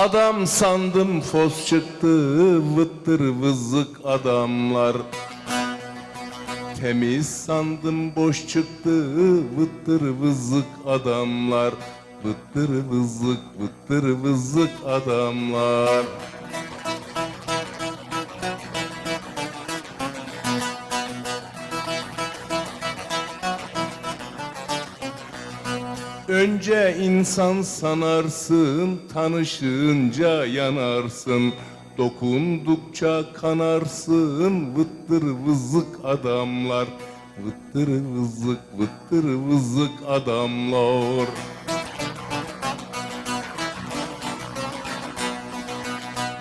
Adam sandım fos çıktı vıttır vızık adamlar. Temiz sandım boş çıktı vıttır vızık adamlar. Vıttır vızık vıttır vızık adamlar Önce insan sanarsın, tanışınca yanarsın. Dokundukça kanarsın, vıttır vızık adamlar. Vıttır vızık, vıttır vızık adamlar.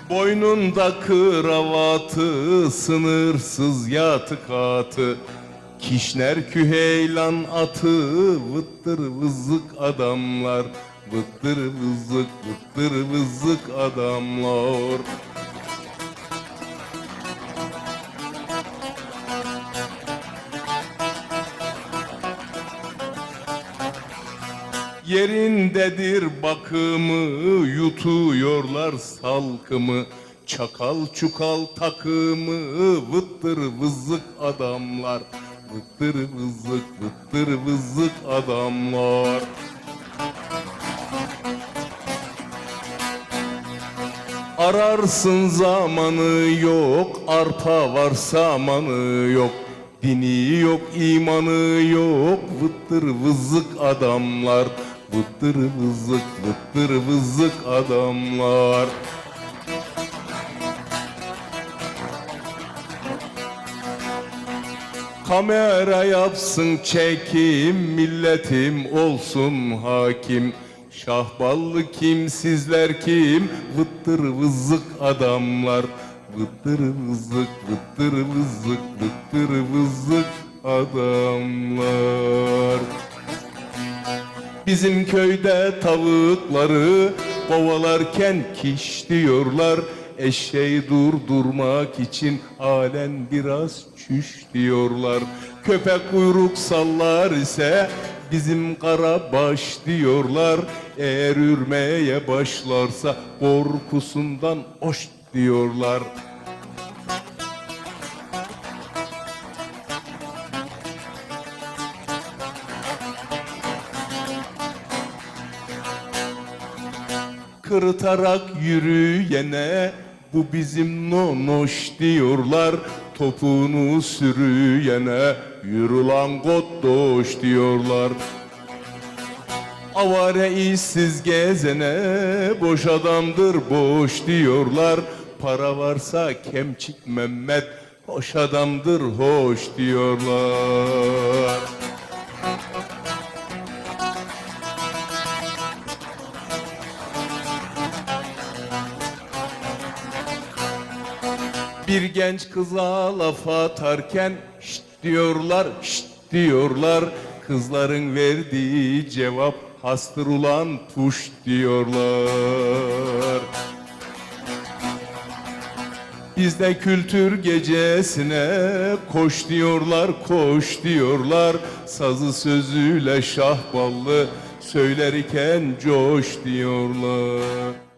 Boynunda kravatı, sınırsız yatıkatı. Kişner küheylan atı, vıttır vızık adamlar. Vıttır vızık, vıttır vızık adamlar. Yerindedir bakımı, yutuyorlar salkımı. Çakal çukal takımı, vıttır vızık adamlar. Vıttır vızık, vıttır vızık adamlar. Ararsın zamanı yok, arpa var samanı yok. Dini yok, imanı yok, vıttır vızık adamlar. Vıttır vızık, vıttır vızık adamlar. Kamera yapsın çekim, milletim olsun hakim. Şahballı kim, sizler kim? Vıttır vızık adamlar. Vıttır vızık, vıttır vızık, vıttır vızık adamlar. Bizim köyde tavukları kovalarken kiş diyorlar. Eşeği durdurmak için halen biraz çüş diyorlar. Köpek kuyruk sallar ise bizim kara baş diyorlar. Eğer ürmeye başlarsa korkusundan hoş diyorlar. Kırıtarak yürüyene bu bizim nonoş diyorlar Topunu sürüyene yürü lan goddoş diyorlar. Avare işsiz gezene boş adamdır boş diyorlar. Para varsa kemçik Mehmet hoş adamdır hoş diyorlar Bir genç kıza laf atarken şşt diyorlar, şşt diyorlar. Kızların verdiği cevap hastır ulan puş diyorlar. Bizde kültür gecesine koş diyorlar, koş diyorlar. Sazı sözüyle şahballı söylerken coş diyorlar.